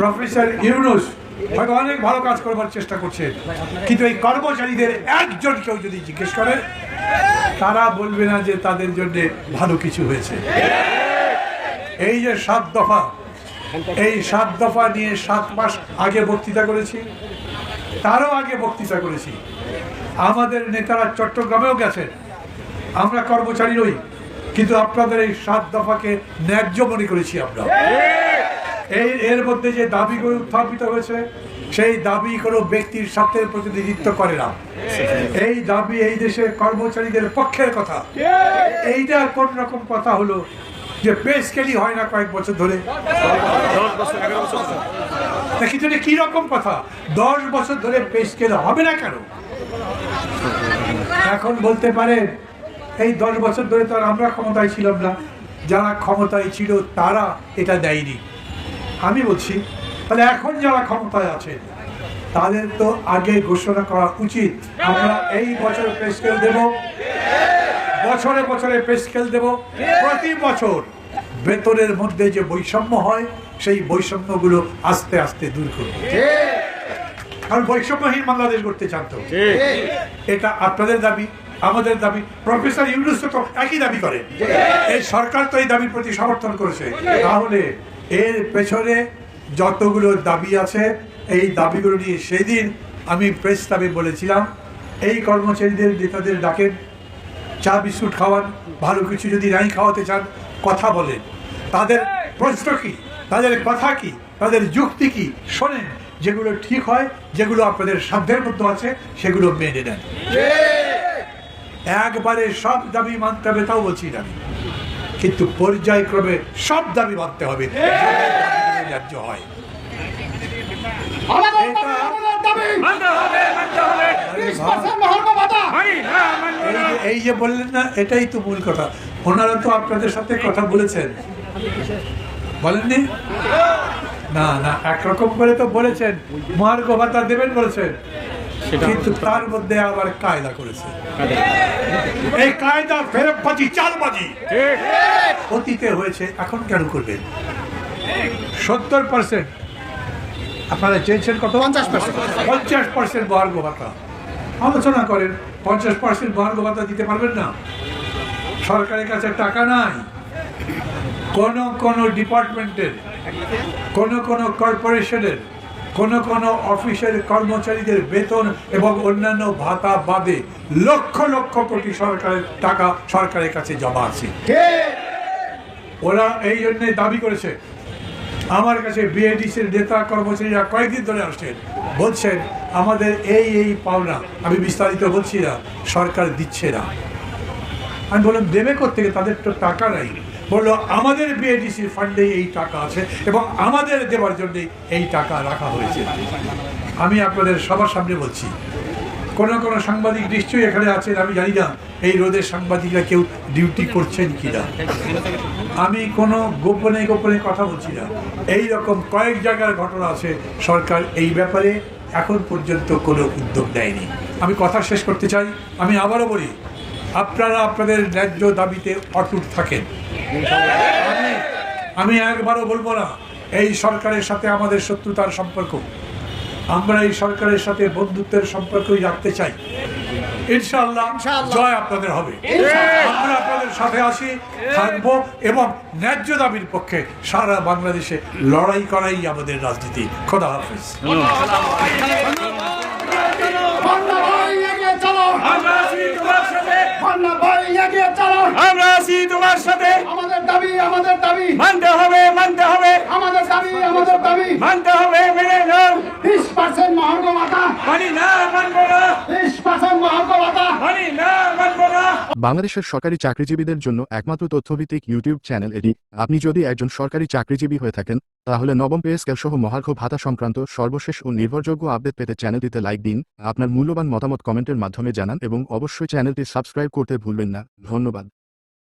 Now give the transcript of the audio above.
Professor Yunus হয়তো অনেক ভালো কাজ করবার চেষ্টা করছে। কিন্তু এই কর্মচারীদের একজন কেউ যদি জিজ্ঞেস করে, তারা বলবে না যে তাদের জন্য ভালো কিছু হয়েছে। এই যে সাত দফা, এই সাত দফা নিয়ে সাত মাস আগে বক্তৃতা করেছি, তারও আগে বক্তৃতা করেছি। আমাদের নেতারা চট্টগ্রামেও গেছেন, আমরা কর্মচারী নই, কিন্তু আপনাদের এই সাত দফাকে ন্যায্য মনে করেছি আমরা। এই এর মধ্যে যে দাবিগুলো উত্থাপিত হয়েছে, সেই দাবি কোনো ব্যক্তির স্বার্থের প্রতিনিধিত্ব করে না। এই দাবি এই দেশের কর্মচারীদের পক্ষের কথা। এইটা কোন রকম কথা হলো যে পে স্কেলই হয় না কয়েক বছর ধরে? কিন্তু এটা কি রকম কথা? দশ বছর ধরে পে স্কেল হবে না কেন? এখন বলতে পারেন এই দশ বছর ধরে তো আর আমরা ক্ষমতায় ছিলাম না। যারা ক্ষমতায় ছিল তারা এটা দেয়নি। আমি বলছি তাহলে এখন যারা ক্ষমতায় আছে তাদের তো আগে ঘোষণা করা উচিত। আমরা এই বছর পে স্কেল দেব বছরে বছরে পেস্কেল দেব প্রতি বছর। বেতনের মধ্যে যে বৈষম্য হয় সেই বৈষম্যগুলো আস্তে আস্তে দূর করব। কারণ বৈষম্যহীন বাংলাদেশ করতে চান তো। এটা আপনাদের দাবি। আমাদের দাবি প্রফেসর ইউনুস তো একই দাবি করেন এই সরকার তো এই দাবির প্রতি সমর্থন করেছে। তাহলে এর পেছনে যতগুলো দাবি আছে এই দাবিগুলো নিয়ে সেদিন আমি প্রেস ক্লাবে বলেছিলাম এই কর্মচারীদের নেতাদের ডাকেন চা বিস্কুট খাওয়ান ভালো কিছু যদি নাই খাওয়াতে চান কথা বলেন। তাদের প্রশ্ন কি? তাদের কথা কি? তাদের যুক্তি কি? শোনেন যেগুলো ঠিক হয় যেগুলো আপনাদের সাধ্যের মধ্যে আছে সেগুলো মেনে নেন। একবারে সব দাবি মানতে হবে তাও বলছি না। কিন্তু পর্যায়ক্রমে সব দাবি মানতে হবে ন্যায্য হয়। আমাদের এটা- দাবি, আমাদের দাবি। মানতে হবে মানতে হবে। 20% মহার্ঘ ভাতা। না মানবো এই যে- এই যে বললেন না এটাই তো মূল কথা। ওনারা তো আপনাদের সাথে কথা বলেছেন। বলেননি? না না একরকম করে তো বলেছেন। মহার্ঘ ভাতা দেবেন বলেছেন। কিন্তু তার মধ্যে আবার কায়দা করেছে। এই কায়দা ফেরতবাজি চালবাজি। ঠিক। অতীতে হয়েছে এখন কেন করবেন সত্তর পার্সেন্ট আপনারা চেয়েছেন কত? পঞ্চাশ পার্সেন্ট পঞ্চাশ পার্সেন্ট মহার্ঘ ভাতা। আলোচনা করেন পঞ্চাশ পার্সেন্ট মহার্ঘ ভাতা দিতে পারবেন না? সরকারের কাছে টাকা নাই। কোন কোন ডিপার্টমেন্টের কোন কোন কর্পোরেশনের কোন কোন অফিসের কর্মচারীদের বেতন এবং অন্যান্য ভাতা বাদে লক্ষ লক্ষ কোটি সরকারের টাকা সরকারের কাছে জমা আছে। ওরা এই জন্যে দাবি করেছে। আমার কাছে বিএডিসির নেতা কর্মচারীরা কয়েকদিন ধরে আসছেন। বলছেন আমাদের এই এই পাওনা আমি বিস্তারিত বলছি না সরকার দিচ্ছে না। আমি বললাম দেবে থেকে তাদের তো টাকা নাই। বলল, আমাদের বিএডিসির ফান্ডে এই টাকা আছে এবং আমাদের দেওয়ার জন্য এই টাকা রাখা হয়েছে। আমি আপনাদের সবার সামনে বলছি, কোনো কোনো সাংবাদিক নিশ্চয়ই এখানে আছেন, আমি জানি না এই রোদের সাংবাদিকরা কেউ ডিউটি করছেন কিনা। আমি কোনো গোপনে গোপনে কথা বলছি না। এই রকম কয়েক জায়গার ঘটনা আছে, সরকার এই ব্যাপারে এখন পর্যন্ত কোনো উদ্যোগ নেয়নি। আমি কথা শেষ করতে চাই, আমি আবারও বলি, আপনারা আপনাদের ন্যায্য দাবিতে অটুট থাকেন। আমি একবারও বলব না এই সরকারের সাথে আমাদের শত্রুতার সম্পর্ক। আমরা এই সরকারের সাথে বন্ধুত্বের সম্পর্কই রাখতে চাই। ইনশাআল্লাহ জয় আপনাদের হবে। আমরা আপনাদের সাথে আসি থাকব এবং ন্যায্য দাবির পক্ষে সারা বাংলাদেশে লড়াই করাই আমাদের রাজনীতি। খোদা হাফিজ। পান্না ভাই এগিয়ে চলো। আমরা আছি সাথে। আমাদের দাবি আমাদের দাবি। মানতে হবে মানতে হবে। আমাদের দাবি আমাদের দাবি। মানতে হবে মেনে নাও বিশ পার্সেন্ট মহার্ঘ ভাতা। মানি না মানবো না। বিশ পার্সেন্ট মহার্ঘ ভাতা। মানি না মানবো না। বাংলাদেশের সরকারি চাকরিজীবীদের জন্য একমাত্র তথ্যভিত্তিক ইউটিউব চ্যানেল এটি। আপনি যদি একজন সরকারি চাকরিজীবী হয়ে থাকেন তাহলে নবম পে স্কেল সহ মহার্ঘ ভাতা সংক্রান্ত সর্বশেষ ও নির্ভরযোগ্য আপডেট পেতে চ্যানেলটিতে লাইক দিন আপনার মূল্যবান মতামত কমেন্টের মাধ্যমে জানান এবং অবশ্যই চ্যানেলটি সাবস্ক্রাইব করতে ভুলবেন না। ধন্যবাদ।